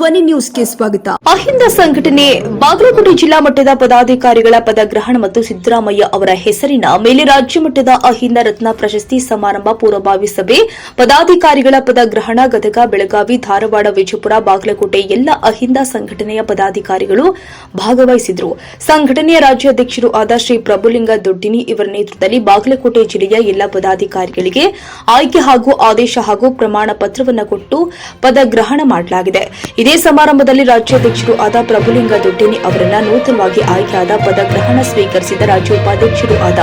ಧ್ವನಿ ನ್ಯೂಸ್ಗೆ ಸ್ವಾಗತ. ಅಹಿಂದ ಸಂಘಟನೆ ಬಾಗಲಕೋಟೆ ಜಿಲ್ಲಾ ಮಟ್ಟದ ಪದಾಧಿಕಾರಿಗಳ ಪದಗ್ರಹಣ ಮತ್ತು ಸಿದ್ದರಾಮಯ್ಯ ಅವರ ಹೆಸರಿನ ಮೇಲೆ ರಾಜ್ಯ ಮಟ್ಟದ ಅಹಿಂದ ರತ್ನ ಪ್ರಶಸ್ತಿ ಸಮಾರಂಭ ಪೂರ್ವಭಾವಿ ಸಭೆ. ಪದಾಧಿಕಾರಿಗಳ ಪದಗ್ರಹಣ ಗದಗ ಬೆಳಗಾವಿ, ಧಾರವಾಡ, ವಿಜಯಪುರ, ಬಾಗಲಕೋಟೆ ಎಲ್ಲ ಅಹಿಂದ ಸಂಘಟನೆಯ ಪದಾಧಿಕಾರಿಗಳು ಭಾಗವಹಿಸಿದ್ರು. ಸಂಘಟನೆಯ ರಾಜ್ಯಾಧ್ಯಕ್ಷರು ಆದ ಶ್ರೀ ಪ್ರಭುಲಿಂಗ ದೊಡ್ಡಿನಿ ಇವರ ನೇತೃತ್ವದಲ್ಲಿ ಬಾಗಲಕೋಟೆ ಜಿಲ್ಲೆಯ ಎಲ್ಲ ಪದಾಧಿಕಾರಿಗಳಿಗೆ ಆಯ್ಕೆ ಹಾಗೂ ಆದೇಶ ಹಾಗೂ ಪ್ರಮಾಣ ಪತ್ರವನ್ನು ಕೊಟ್ಟು ಪದಗ್ರಹಣ ಮಾಡಲಾಗಿದೆ. ಇದೇ ಸಮಾರಂಭದಲ್ಲಿ ರಾಜ್ಯಾಧ್ಯಕ್ಷರು ಆದ ಪ್ರಭುಲಿಂಗ ದೊಡ್ಡಿನಿ ಅವರನ್ನ ನೂತನವಾಗಿ ಆಯ್ಕೆಯಾದ ಪದಗ್ರಹಣ ಸ್ವೀಕರಿಸಿದ ರಾಜ್ಯ ಉಪಾಧ್ಯಕ್ಷರು ಆದ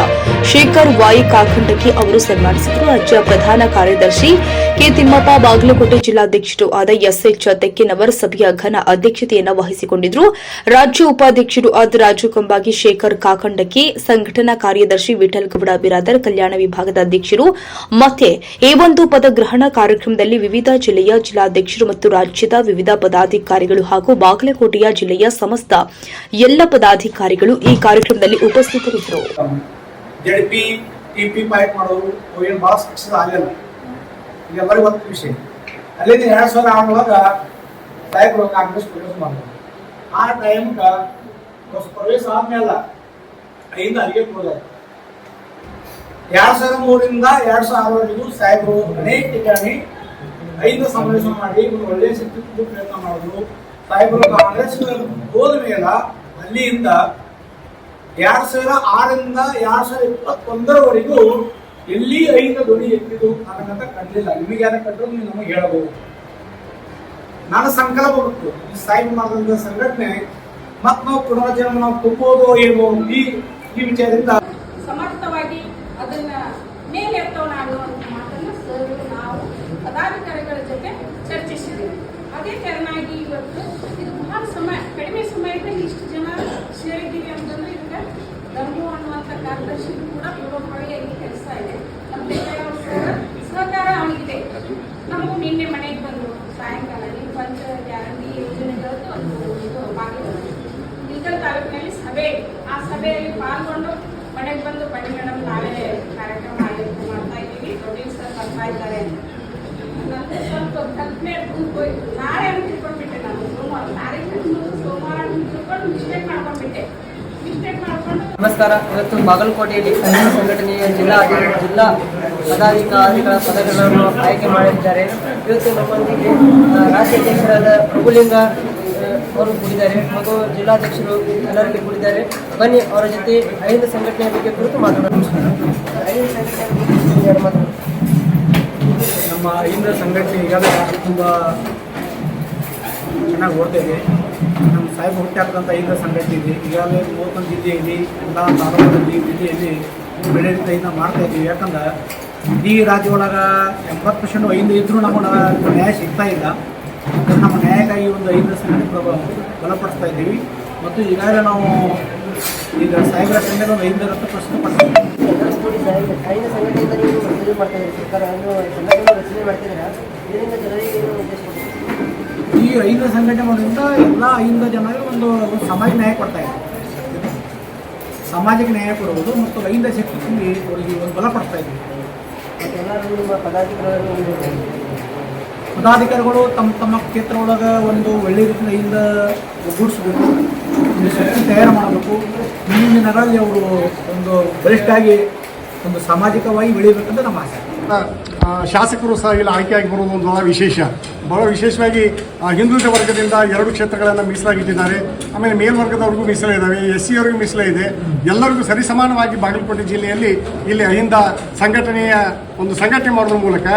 ಶೇಖರ್ ವಾಯಿ ಕಾಖಂಡಕಿ ಅವರು ಸನ್ಮಾನಿಸಿದರು. ರಾಜ್ಯ ಪ್ರಧಾನ ಕಾರ್ಯದರ್ಶಿ ಕೆ ತಿಮ್ಮಪ್ಪ ಬಾಗಲಕೋಟೆ ಜಿಲ್ಲಾಧ್ಯಕ್ಷರು ಆದ ಎಸ್ಎಚ್ ತೆಕ್ಕಿನವರ್ ಸಭೆಯ ಘನ ಅಧ್ಯಕ್ಷತೆಯನ್ನು ವಹಿಸಿಕೊಂಡಿದ್ರು. ರಾಜ್ಯ ಉಪಾಧ್ಯಕ್ಷರು ಆದ ರಾಜು ಕಂಬಾಗಿ, ಶೇಖರ್ ಕಾಖಂಡಕಿ ಸಂಘಟನಾ ಕಾರ್ಯದರ್ಶಿ ವಿಠಲ್ ಗೌಡ, ಬಿರಾದರ್ ಕಲ್ಯಾಣ ವಿಭಾಗದ ಅಧ್ಯಕ್ಷರು. ಮತ್ತೆ ಈ ಒಂದು ಪದಗ್ರಹಣ ಕಾರ್ಯಕ್ರಮದಲ್ಲಿ ವಿವಿಧ ಜಿಲ್ಲೆಯ ಜಿಲ್ಲಾಧ್ಯಕ್ಷರು ಮತ್ತು ರಾಜ್ಯದ ವಿವಿಧ ಪದಾಧಿಕಾರಿಗಳು ಹಾಗೂ ಬಾಗಲಕೋಟೆಯ ಜಿಲ್ಲೆಯ ಸಮಸ್ತ ಎಲ್ಲ ಪದಾಧಿಕಾರಿಗಳು ಈ ಕಾರ್ಯಕ್ರಮದಲ್ಲಿ ಉಪಸ್ಥಿತರಿದ್ದರು. ಆ ಟೈಮ್ ಪ್ರವೇಶ ಆದ್ಮೇಲೆ ಎರಡ್ ಸಾವಿರ ಮೂರರಿಂದ ಎರಡ್ ಸಾವಿರ ಆರವರೆಗೂ ಸಾಹೇಬರು ಅನೇಕ ಠಿಕಾಣಿ ಐದು ಸಮಾವೇಶ ಮಾಡಿ ಒಂದು ಒಳ್ಳೆಯ ಶಕ್ತಿ ಪ್ರಯತ್ನ ಮಾಡಿದ್ರು. ಸಾಹೇಬರು ಕಾಂಗ್ರೆಸ್ ಹೋದ ಮೇಲೆ ಅಲ್ಲಿಯಿಂದ ಎರಡ್ ಸಾವಿರ ಆರರಿಂದ ಎರಡ್ ಸಾವಿರ ಇಪ್ಪತ್ತೊಂದರವರೆಗೂ ಎಲ್ಲಿ ಐದು ಧ್ವನಿ ಎತ್ತಿದ್ದು ನನಗಂತ ಕಂಡಿಲ್ಲ. ನಿಮಗೆ ಯಾರ ಕಂಡ್ರು ನೀವು ನಮಗೆ ಹೇಳಬಹುದು ನನ್ನ ಸಂಕಲ್ಪ ಬರುತ್ತೆ ಈ ಸಾಹಿಬ್ ಮಾಡಿದಂತ ಸಂಘಟನೆ ಮತ್ ನಾವು ಪುನರ್ಜನ್ಮ ನಾವು ತುಂಬೋದು ಏನೋ ಈ ಈ ವಿಚಾರದಿಂದ ಸಮರ್ಥವಾಗಿ ಅದನ್ನ ಮೇಲೆ ಎತ್ತೋಣ ಅನ್ನುವಂತ ಪದಾಧಿಕಾರಿಗಳ ಜೊತೆ ಚರ್ಚಿಸಿದ್ದೀವಿ ಅದೇ ತೆರನಾಗಿ ಇವತ್ತು ಇದು ಬಹಳ ಸಮಯ, ಕಡಿಮೆ ಸಮಯದಲ್ಲಿ ಇಷ್ಟು ಜನ ಸೇರಿದ್ದೀವಿ ಅಂತಂದ್ರೆ ಈಗ ಧರ್ಮ ಅನ್ನುವಂಥ ಕಾರ್ಯದರ್ಶಿ ಕೂಡ ಪೂರ್ವಭಾವಿಯಾಗಿ ಕೆಲಸ ಇದೆ. ನಮ್ಮ ಸಹಕಾರ ಅವನಿಗಿದೆ. ನಮಗೂ ನಿನ್ನೆ ಮನೆಗೆ ಬಂದು ಸಾಯಂಕಾಲ, ಈ ಪಂಚ ಗ್ಯಾರಂಟಿ ಯೋಜನೆಗಳದ್ದು ಒಂದು ಭಾಗವಹಿಸಿ ಇಲ್ಕಲ್ ತಾಲೂಕಿನಲ್ಲಿ ಸಭೆ ಆ ಸಭೆಯಲ್ಲಿ ಪಾಲ್ಗೊಂಡು ಮನೆಗೆ ಬಂದು ಬನ್ನಿ ಮೇಡಮ್ ನಾಳೆ ಕಾರ್ಯಕ್ರಮ ಆಯೋಜನೆ ಮಾಡ್ತಾ ಇದ್ದೀವಿ. ಪ್ರೊಡ್ಯೂಸರ್ ಸರ್ ಬರ್ತಾ ಇದ್ದಾರೆ ನಮಸ್ಕಾರ. ಇವತ್ತು ಬಾಗಲಕೋಟೆಯಲ್ಲಿ ಸಂಘ ಸಂಘಟನೆಯ ಜಿಲ್ಲಾ ಜಿಲ್ಲಾ ಪದಾಧಿಕಾರಿಗಳ ಪದಗಳನ್ನು ಆಯ್ಕೆ ಮಾಡಿದ್ದಾರೆ. ಇವತ್ತು ನಮ್ಮೊಂದಿಗೆ ರಾಜ್ಯಾಧ್ಯಕ್ಷರಾದ ಪ್ರಭುಲಿಂಗ ಅವರು ಕೂಡಿದ್ದಾರೆ. ಹಾಗೂ ಜಿಲ್ಲಾಧ್ಯಕ್ಷರು ಎಲ್ಲರಲ್ಲಿ ಕೂಡಿದ್ದಾರೆ. ಬನ್ನಿ, ಅವರ ಜೊತೆ ಅಹಿಂದ ಸಂಘಟನೆಯ ಬಗ್ಗೆ ಕುರಿತು ಮಾತನಾಡೋಣ ನಮ್ಮ ಅಹಿಂದ ಸಂಘಟನೆ ಈಗಾಗಲೇ ತುಂಬ ಚೆನ್ನಾಗಿ ಓಡ್ತಾ ಇದೆ ನಮ್ಮ ಸಾಹೇಬ್ ಹುಟ್ಟಿ ಐದು ಸಂಗತಿ ಇದೆ. ಈಗಾಗಲೇ ಮೂವತ್ತೊಂದು ಜಿಲ್ಲೆಯಲ್ಲಿ ಎಲ್ಲ ತಾಲೂಕಲ್ಲಿ ಜಿಲ್ಲೆಯಲ್ಲಿ ಬೆಳೆಯುತ್ತಾ ಮಾಡ್ತಾ ಇದ್ದೀವಿ. ಯಾಕಂದ್ರೆ ಇಡೀ ರಾಜ್ಯ ಒಳಗೆ ಎಂಬತ್ತು ಪರ್ಸೆಂಟ್ ಐದು ಇದ್ರೂ ನಮಗೆ ನ್ಯಾಯ ಸಿಗ್ತಾ ಇಲ್ಲ. ನಮ್ಮ ನ್ಯಾಯಕ್ಕಾಗಿ ಒಂದು ಐದು ಸಂಘಟನೆ ಬಲಪಡಿಸ್ತಾ ಇದ್ದೀವಿ. ಮತ್ತು ಈಗಾಗಲೇ ನಾವು ಈಗ ಸಾಹೇಬರ ಸಂಘಟನೆ ಒಂದು ಐದು ಹತ್ತು ಪ್ರಶ್ನೆ ಪಡ್ತೀವಿ ನೋಡಿ ಸರ್, ಅಹಿಂದ ಸಂಘಟನೆಯಿಂದ ನೀವು ಇದು ಮಾಡ್ತಾ ಇದ್ದೀರಿ ಸರ್ಕಾರ ಏನು ಸಂಘಟನೆ ರಚನೆ ಮಾಡ್ತಿದ್ದೀರಾ ಇದರಿಂದ ಜನರಿಗೆ ಏನು ಉದ್ದೇಶ ಕೊಡ್ತೀರಿ? ಈ ಐದು ಸಂಘಟನೆ ಮಾಡೋದ್ರಿಂದ ಎಲ್ಲ ಐದು ಜನರಿಗೆ ಒಂದು ಸಮಾಜ ನ್ಯಾಯ ಕೊಡ್ತಾ ಇದೆ. ಸಮಾಜಕ್ಕೆ ನ್ಯಾಯ ಕೊಡುವುದು ಮತ್ತು ಅಹಿಂದ ಶಕ್ತಿ ತುಂಬಿ ಅವರಿಗೆ ಒಂದು ಬಲ ಎಲ್ಲರೂ ನಿಮ್ಮ ಪದಾಧಿಕಾರಿಗಳು ತಮ್ಮ ತಮ್ಮ ಕ್ಷೇತ್ರ ಒಳಗೆ ಒಂದು ಒಳ್ಳೆ ರೀತಿಯಿಂದ ಒಗ್ಗೂಡಿಸ್ಬೇಕು. ಒಂದು ಶಕ್ತಿ ತಯಾರು ಮಾಡಬೇಕು. ಮುಂದಿನ ದಿನಗಳಲ್ಲಿ ಅವರು ಒಂದು ಬಲಿಷ್ಠಾಗಿ ಒಂದು ಸಾಮಾಜಿಕವಾಗಿ ಬೆಳೀಬೇಕಂತ ನಮ್ಮ ಆಸೆ. ಶಾಸಕರು ಸಹ ಇಲ್ಲಿ ಆಯ್ಕೆಯಾಗಿ ಬರುವುದು ಒಂದು ಬಹಳ ವಿಶೇಷ. ಬಹಳ ವಿಶೇಷವಾಗಿ ಹಿಂದುಳಿದ ವರ್ಗದಿಂದ ಎರಡು ಕ್ಷೇತ್ರಗಳನ್ನು ಮೀಸಲಾಗಿಟ್ಟಿದ್ದಾರೆ. ಆಮೇಲೆ ಮೇಲ್ವರ್ಗದವ್ರಿಗೂ ಮೀಸಲ ಇದ್ದಾವೆ ಎಸ್ ಸಿ ಅವರಿಗೂ ಮೀಸಲ ಇದೆ. ಎಲ್ಲರಿಗೂ ಸರಿಸಮಾನವಾಗಿ ಬಾಗಲಕೋಟೆ ಜಿಲ್ಲೆಯಲ್ಲಿ ಇಲ್ಲಿ ಅಹಿಂದ ಸಂಘಟನೆಯ ಒಂದು ಸಂಘಟನೆ ಮಾಡೋದ್ರ ಮೂಲಕ,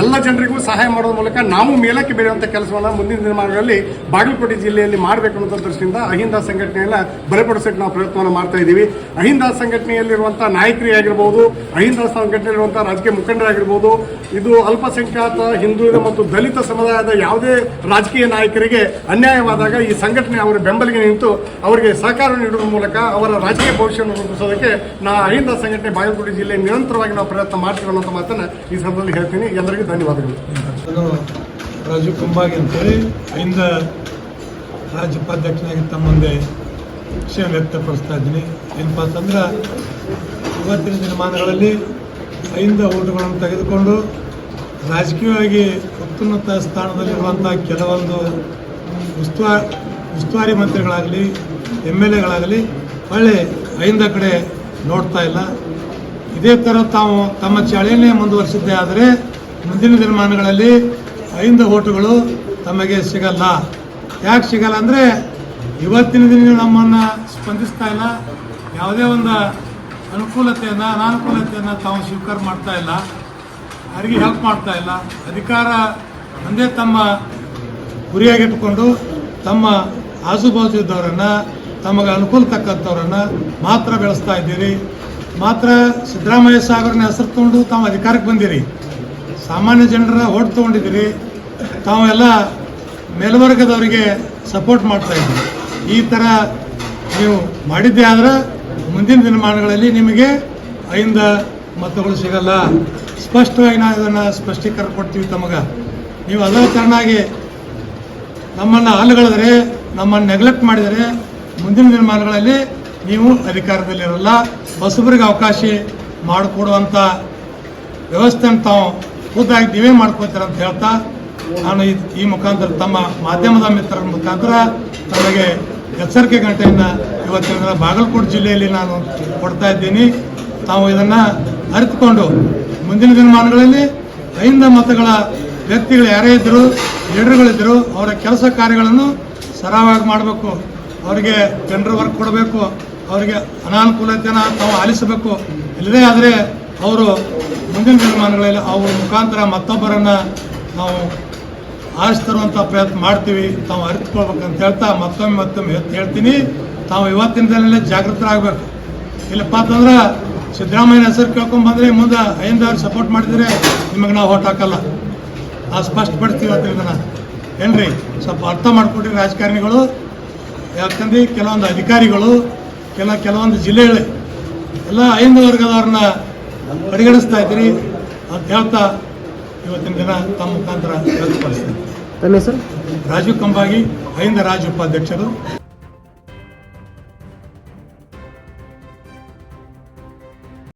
ಎಲ್ಲ ಜನರಿಗೂ ಸಹಾಯ ಮಾಡೋದ್ರ ಮೂಲಕ ನಾವು ಮೇಲಕ್ಕೆ ಬೆಳೆಯುವಂಥ ಕೆಲಸವನ್ನು ಮುಂದಿನ ದಿನಮಾನಗಳಲ್ಲಿ ಬಾಗಲಕೋಟೆ ಜಿಲ್ಲೆಯಲ್ಲಿ ಮಾಡಬೇಕು ಅನ್ನೋ ದೃಷ್ಟಿಯಿಂದ ಅಹಿಂದ ಸಂಘಟನೆಯನ್ನು ಬಲಪಡಿಸೋಕೆ ನಾವು ಪ್ರಯತ್ನವನ್ನು ಮಾಡ್ತಾ ಇದ್ದೀವಿ. ಅಹಿಂದ ಸಂಘಟನೆಯಲ್ಲಿರುವಂಥ ನಾಯಕರೇ ಆಗಿರ್ಬೋದು, ಅಹಿಂದ ಸಂಘಟನೆಯಲ್ಲಿರುವಂಥ ರಾಜಕೀಯ ಮುಖಂಡರಾಗಿರ್ಬೋದು ಇದು ಅಲ್ಪಸಂಖ್ಯಾತ ಹಿಂದುಳಿದ ಮತ್ತು ದಲಿತ ಸಮುದಾಯದ ಯಾವುದೇ ರಾಜಕೀಯ ನಾಯಕರಿಗೆ ಅನ್ಯಾಯವಾದಾಗ ಈ ಸಂಘಟನೆ ಅವರ ಬೆಂಬಲಿಗೆ ನಿಂತು ಅವರಿಗೆ ಸಹಕಾರ ನೀಡುವ ಮೂಲಕ ಅವರ ರಾಜಕೀಯ ಭವಿಷ್ಯವನ್ನು ರೂಪಿಸೋದಕ್ಕೆ ನಾ ಅಹಿಂದ ಸಂಘಟನೆ ಬಾಗಲಕೋಟೆ ಜಿಲ್ಲೆ ನಿರಂತರವಾಗಿ ನಾವು ಪ್ರಯತ್ನ ಮಾಡ್ತೀವಿ ಅನ್ನೋ ಮಾತನ್ನು ಈ ಸಂದರ್ಭದಲ್ಲಿ ಹೇಳ್ತೀನಿ. ಎಲ್ಲರಿಗೂ ಧನ್ಯವಾದಗಳು. ರಾಜು ಕುಂಬಾಗಿ ಅಂತೇಳಿ ಅಹಿಂದ ರಾಜ್ಯ ಉಪಾಧ್ಯಕ್ಷನಾಗಿ ತಮ್ಮ ಮುಂದೆ ವಿಷಯ ವ್ಯಕ್ತಪಡಿಸ್ತಾ ಇದ್ದೀನಿ. ಏನಪ್ಪ ಅಂತಂದ್ರೆ ಇವತ್ತಿನ ದಿನಮಾನಗಳಲ್ಲಿ ಐಂದ ಓಟುಗಳನ್ನು ತೆಗೆದುಕೊಂಡು ರಾಜಕೀಯವಾಗಿ ಅತ್ಯುನ್ನತ ಸ್ಥಾನದಲ್ಲಿರುವಂಥ ಕೆಲವೊಂದು ಉಸ್ತುವಾ, ಉಸ್ತುವಾರಿ ಮಂತ್ರಿಗಳಾಗಲಿ ಎಂ ಎಲ್ ಎಗಳಾಗಲಿ ಒಳ್ಳೆ ಐಂದ ಕಡೆ ನೋಡ್ತಾ ಇಲ್ಲ. ಇದೇ ಥರ ತಾವು ತಮ್ಮ ಚಾಳಿಯನ್ನೇ ಮುಂದುವರಿಸಿದ್ದೇ ಆದರೆ ಮುಂದಿನ ದಿನಮಾನಗಳಲ್ಲಿ ಐಂದ ಓಟುಗಳು ತಮಗೆ ಸಿಗಲ್ಲ. ಯಾಕೆ ಸಿಗಲ್ಲ ಅಂದರೆ ಇವತ್ತಿನ ದಿನ ನಮ್ಮನ್ನು ಸ್ಪಂದಿಸ್ತಾ ಇಲ್ಲ. ಯಾವುದೇ ಒಂದು ಅನುಕೂಲತೆಯನ್ನು, ಅನಾನುಕೂಲತೆಯನ್ನು ತಾವು ಸ್ವೀಕಾರ ಮಾಡ್ತಾ ಇಲ್ಲ. ಯಾರಿಗೆ ಹೆಲ್ಪ್ ಮಾಡ್ತಾ ಇಲ್ಲ. ಅಧಿಕಾರ ಒಂದೇ ತಮ್ಮ ಗುರಿಯಾಗಿಟ್ಟುಕೊಂಡು ತಮ್ಮ ಆಜುಬಾಜು ಇದ್ದವರನ್ನು ತಮಗೆ ಅನುಕೂಲ ತಕ್ಕಂಥವ್ರನ್ನು ಮಾತ್ರ ಬೆಳೆಸ್ತಾ ಇದ್ದೀರಿ. ಮಾತ್ರ ಸಿದ್ದರಾಮಯ್ಯ ಸಾಗರನ ಹೆಸರು ತಗೊಂಡು ತಾವು ಅಧಿಕಾರಕ್ಕೆ ಬಂದಿರಿ. ಸಾಮಾನ್ಯ ಜನರ ಓಟ್ ತೊಗೊಂಡಿದ್ದೀರಿ. ಎಲ್ಲ ಮೇಲ್ವರ್ಗದವರಿಗೆ ಸಪೋರ್ಟ್ ಮಾಡ್ತಾ ಇದ್ದೀರಿ. ಈ ಥರ ನೀವು ಮಾಡಿದ್ದೇ ಆದ್ರೆ ಮುಂದಿನ ದಿನಮಾನಗಳಲ್ಲಿ ನಿಮಗೆ ಐಂದ ಮತಗಳು ಸಿಗಲ್ಲ. ಸ್ಪಷ್ಟವಾಗಿ ನಾವು ಇದನ್ನು ಸ್ಪಷ್ಟೀಕರಣ ಕೊಡ್ತೀವಿ ತಮಗೆ. ನೀವು ಅದರ ಕಾರಣಾಗಿ ನಮ್ಮನ್ನು ಹಾಲುಗಳಿದ್ರೆ ನಮ್ಮನ್ನು ನೆಗ್ಲೆಕ್ಟ್ ಮಾಡಿದರೆ ಮುಂದಿನ ದಿನಮಾನಗಳಲ್ಲಿ ನೀವು ಅಧಿಕಾರದಲ್ಲಿರಲ್ಲ. ಹೊಸಬರಿಗೆ ಅವಕಾಶ ಮಾಡಿಕೊಡುವಂಥ ವ್ಯವಸ್ಥೆಯನ್ನು ತಾವು ಖುದ್ದಾಗಿ ನೀವೇ ಮಾಡ್ಕೋತೀರ ಅಂತ ಹೇಳ್ತಾ, ನಾನು ಈ ಮುಖಾಂತರ ತಮ್ಮ ಮಾಧ್ಯಮದ ಮಿತ್ರರ ಮುಖಾಂತರ ತಮಗೆ ಎಚ್ಚರಿಕೆ ಗಂಟೆಯನ್ನು ಇವತ್ತಿನ ಬಾಗಲಕೋಟೆ ಜಿಲ್ಲೆಯಲ್ಲಿ ನಾನು ಕೊಡ್ತಾ ಇದ್ದೀನಿ. ತಾವು ಇದನ್ನು ಅರಿತುಕೊಂಡು ಮುಂದಿನ ದಿನಮಾನಗಳಲ್ಲಿ ಐಂದ ಮತಗಳ ವ್ಯಕ್ತಿಗಳು ಯಾರೇ ಇದ್ದರು ಲೀಡರ್ಗಳಿದ್ದರು ಅವರ ಕೆಲಸ ಕಾರ್ಯಗಳನ್ನು ಸರಾಗವಾಗಿ ಮಾಡಬೇಕು. ಅವರಿಗೆ ಟೆಂಡರ್ ವರ್ಕ್ ಕೊಡಬೇಕು. ಅವರಿಗೆ ಅನಾನುಕೂಲತೆಯನ್ನು ತಾವು ಆಲಿಸಬೇಕು. ಇಲ್ಲದೇ ಆದರೆ ಅವರು ಮುಂದಿನ ದಿನಮಾನಗಳಲ್ಲಿ ಅವ್ರ ಮುಖಾಂತರ ಮತ್ತೊಬ್ಬರನ್ನು ನಾವು ಆರಿಸ್ತರುವಂಥ ಪ್ರಯತ್ನ ಮಾಡ್ತೀವಿ. ತಾವು ಅರಿತುಕೊಳ್ಬೇಕಂತ ಹೇಳ್ತಾ ಮತ್ತೊಮ್ಮೆ ಮತ್ತೊಮ್ಮೆ ಎತ್ತಿ ಹೇಳ್ತೀನಿ. ತಾವು ಇವತ್ತಿನ ದಿನದಲ್ಲೇ ಜಾಗೃತರಾಗಬೇಕು. ಇಲ್ಲಪ್ಪ ಅಂತಂದ್ರೆ ಸಿದ್ದರಾಮಯ್ಯನ ಹೆಸರು ಕೇಳ್ಕೊಂಡ್ ಬಂದ್ರೆ ಮುಂದೆ ಐಂದವ್ರು ಸಪೋರ್ಟ್ ಮಾಡಿದರೆ ನಿಮಗೆ ನಾವು ಓಟ್ ಹಾಕಲ್ಲ. ಆ ಸ್ಪಷ್ಟಪಡಿಸ್ತೀವಿ ಅಂತ ದಿನ. ಏನ್ರಿ? ಸ್ವಲ್ಪ ಅರ್ಥ ಮಾಡ್ಕೊಡ್ರಿ ರಾಜಕಾರಣಿಗಳು. ಯಾಕಂದ್ರೆ ಕೆಲವೊಂದು ಅಧಿಕಾರಿಗಳು, ಕೆಲ ಕೆಲವೊಂದು ಜಿಲ್ಲೆಗಳು ಎಲ್ಲ ಐದು ವರ್ಗದವ್ರನ್ನ ಪರಿಗಣಿಸ್ತಾ ಇದ್ರಿ ಅಂತ ಹೇಳ್ತಾ ಇವತ್ತಿನ ದಿನ ತಮ್ಮ ಮುಖಾಂತರ ವ್ಯಕ್ತಪಡಿಸ್ತೀನಿ. ತಮ್ಮ ಹೆಸರು? ರಾಜೀವ್ ಕಂಬಾಗಿ ಐಂದ ರಾಜ್ ಉಪಾಧ್ಯಕ್ಷರು